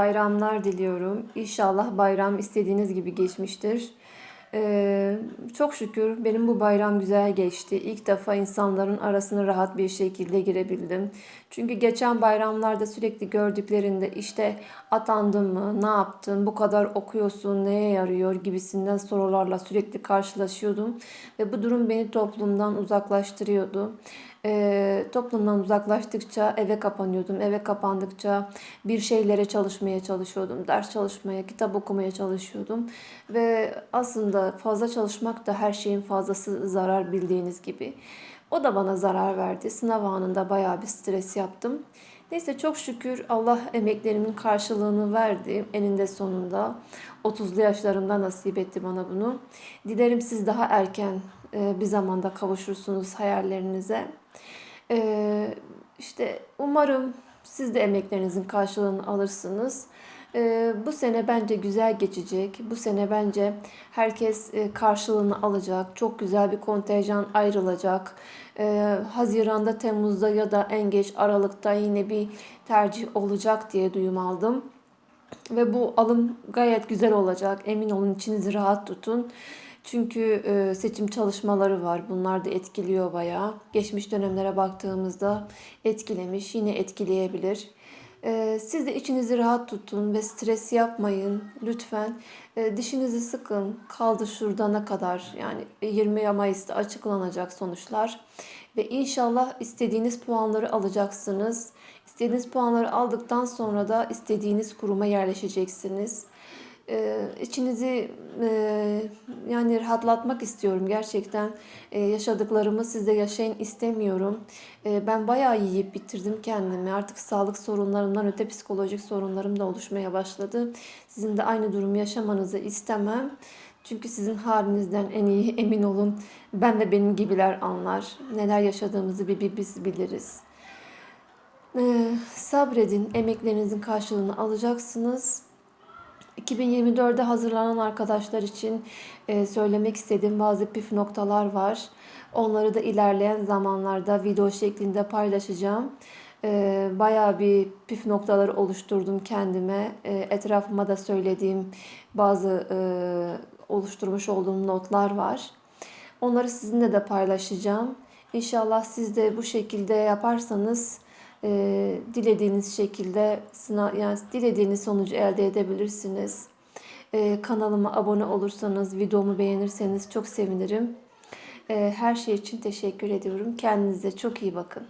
Bayramlar diliyorum. İnşallah bayram istediğiniz gibi geçmiştir. Ee, çok şükür benim bu bayram güzel geçti. İlk defa insanların arasına rahat bir şekilde girebildim. Çünkü geçen bayramlarda sürekli gördüklerinde işte atandın mı, ne yaptın, bu kadar okuyorsun, neye yarıyor gibisinden sorularla sürekli karşılaşıyordum. Ve bu durum beni toplumdan uzaklaştırıyordu. Ee, toplumdan uzaklaştıkça eve kapanıyordum. Eve kapandıkça bir şeylere çalışmaya çalışıyordum. Ders çalışmaya, kitap okumaya çalışıyordum. Ve aslında fazla çalışmak da her şeyin fazlası zarar bildiğiniz gibi. O da bana zarar verdi. Sınav anında bayağı bir stres yaptım. Neyse çok şükür Allah emeklerimin karşılığını verdi eninde sonunda. 30'lu yaşlarımda nasip etti bana bunu. Dilerim siz daha erken e, bir zamanda kavuşursunuz hayallerinize. E, işte umarım siz de emeklerinizin karşılığını alırsınız. E, bu sene bence güzel geçecek. Bu sene bence herkes e, karşılığını alacak. Çok güzel bir kontenjan ayrılacak. E, Haziran'da, Temmuz'da ya da en geç Aralık'ta yine bir tercih olacak diye duyum aldım. Ve bu alım gayet güzel olacak. Emin olun içinizi rahat tutun. Çünkü e, seçim çalışmaları var. Bunlar da etkiliyor bayağı. Geçmiş dönemlere baktığımızda etkilemiş, yine etkileyebilir. E, Siz de içinizi rahat tutun ve stres yapmayın. Lütfen E, dişinizi sıkın. Kaldı şuradana kadar yani 20 Mayıs'ta açıklanacak sonuçlar. Ve inşallah istediğiniz puanları alacaksınız. İstediğiniz puanları aldıktan sonra da istediğiniz kuruma yerleşeceksiniz. Ee, içinizi e, yani rahatlatmak istiyorum gerçekten. Ee, yaşadıklarımı siz de yaşayın istemiyorum. Ee, ben bayağı yiyip bitirdim kendimi. Artık sağlık sorunlarımdan öte psikolojik sorunlarım da oluşmaya başladı. Sizin de aynı durumu yaşamanızı istemem. Çünkü sizin halinizden en iyi emin olun. Ben ve benim gibiler anlar. Neler yaşadığımızı bir, bir biz biliriz. Ee, sabredin, emeklerinizin karşılığını alacaksınız. 2024'de hazırlanan arkadaşlar için e, söylemek istediğim bazı püf noktalar var. Onları da ilerleyen zamanlarda video şeklinde paylaşacağım. E, bayağı bir püf noktaları oluşturdum kendime. E, etrafıma da söylediğim bazı oluşturmuş olduğum notlar var. Onları sizinle de paylaşacağım. İnşallah siz de bu şekilde yaparsanız e, dilediğiniz şekilde sınav yani dilediğiniz sonucu elde edebilirsiniz. E, kanalıma abone olursanız, videomu beğenirseniz çok sevinirim. E, her şey için teşekkür ediyorum. Kendinize çok iyi bakın.